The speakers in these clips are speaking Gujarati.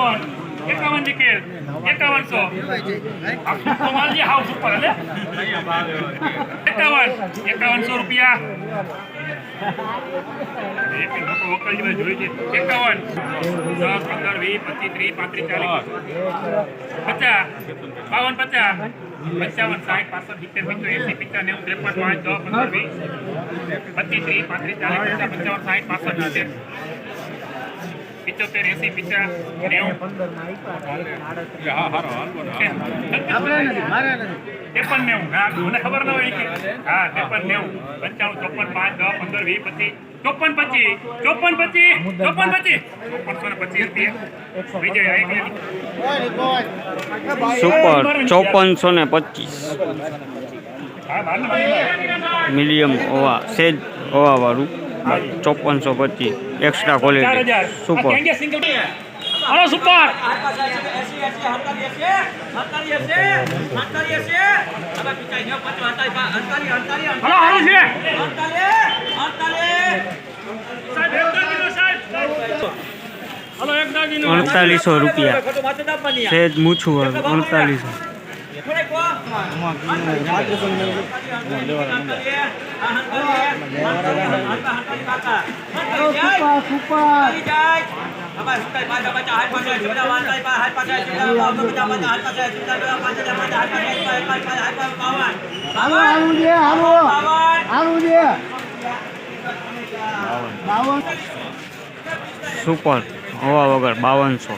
એકાવન એકાવન નીકળ એકાવનસો આ સુપર માલ જે હાવ સુપર એટલે એકાવન એકાવનસો રૂપિયા એકાવન. દસ, પંદર, વીસ, પચીસ, ત્રીસ, પાંત્રીસ, ચાલીસ. પચાસ. બાવન, પચાસ. પંચાવન, સાઠ, પાસઠ, સિત્તેર, પંચોતેર, એસી, પંચાવન, નેવું, ત્રેપન, પાંચ દસ પંદર, વીસ. પચીસ, ત્રીસ, પાંત્રીસ, ચાલીસ પચાસ પંચાવન, સાઠ, પાસઠ, સિત્તેર. પિચોતેર એસી પચાસ નેવું. ત્રેપન નેવું. હા મને ખબર ન હોય કે હા ત્રેપન નેવું. પંચાણું ચોપન પાંચ દસ પંદર વીસ પચીસ. ચોપન પચીસ. ચોપન પચીસ. ચોપન પચીસ. ચોપનસો ને પચીસ રૂપિયા વિજય આવી સુપર ચોપનસો ને પચીસ. મીડિયમ ઓવા સેજ ઓવાવાળું. ચોપનસો પચીસ. Extra quality super hello super hello હારું છે. સાહેબ એક દાગીનો સાહેબ. હલો એક દાગીનો અડતાલીસો રૂપિયા. સેજ મૂછું વાળું અડતાલીસો હાલો હાલું છે હાલો હાલું છે બાવન સુપર હવા વગર બાવનસો.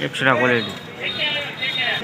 Extra quality